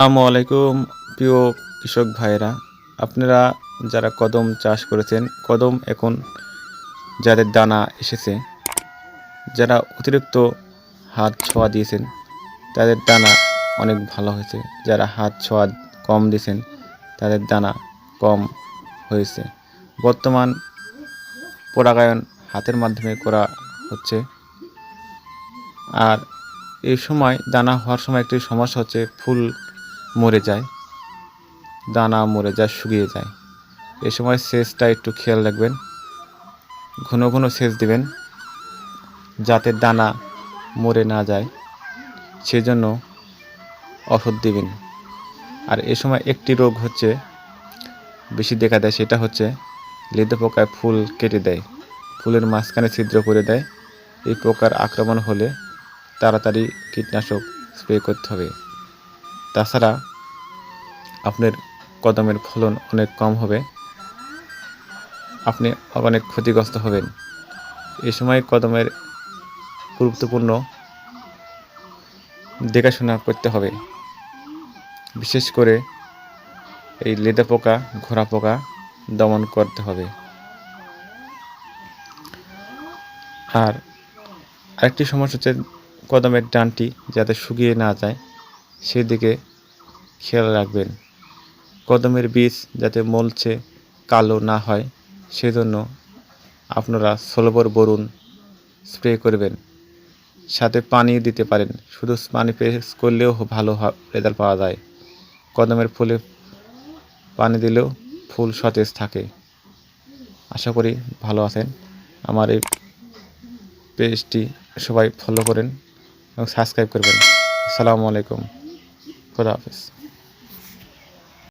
আসসালামু আলাইকুম, প্রিয় কৃষক ভাইয়েরা। আপনারা যারা কদম চাষ করেছেন, কদম এখন যাদের দানা এসেছে, যারা অতিরিক্ত হাত ছোঁয়া দিয়েছেন, তাদের দানা অনেক ভালো হয়েছে। যারা হাত ছোঁয়া কম দিয়েছেন, তাদের দানা কম হয়েছে। বর্তমান পরাগায়ন হাতের মাধ্যমে করা হচ্ছে। আর এই সময় দানা হওয়ার সময় একটি সমস্যা হচ্ছে ফুল মরে যায়, দানা মরে যায়, শুকিয়ে যায়। এই সময় সেচটা একটু খেয়াল রাখবেন। ঘন ঘন সেচ দিবেন, যাতে দানা মরে না যায়। সেজন্য ওষুধ দিবেন। আর এ সময় একটি রোগ হচ্ছে, বেশি দেখা দেয়, সেটা হচ্ছে লেদে পোকায় ফুল কেটে দেয়। ফুলের মাঝখানে ছিদ্র করে দেয়। এই পোকার আক্রমণ হলে তাড়াতাড়ি কীটনাশক স্প্রে করতে হবে। তাছাড়া আপনার কদমের ফলন অনেক কম হবে। আপনি অনেক ক্ষতিগ্রস্ত হবেন। এ সময় কদমের গুরুত্বপূর্ণ দেখাশোনা করতে হবে। বিশেষ করে এই লেদা পোকা, ঘোড়া পোকা দমন করতে হবে। আর আরেকটি সমস্যা হচ্ছে কদমের ডানটি যাতে শুকিয়ে না যায়। সেদিকে খেয়াল রাখবেন। কদমের বীজ যাতে মলছে, কালো না হয়, সেজন্য আপনারা সলবর বরুণ স্প্রে করবেন। সাথে পানি দিতে পারেন। শুধু পানি পেস করলেও ভালো রেজাল্ট পাওয়া যায়। কদমের ফুলে পানি দিলেও ফুল সতেজ থাকে। আশা করি ভালো আছেন। আমার এই পেজটি সবাই ফলো করেন এবং সাবস্ক্রাইব করবেন। আসসালামু আলাইকুম। খুদা হাফেজ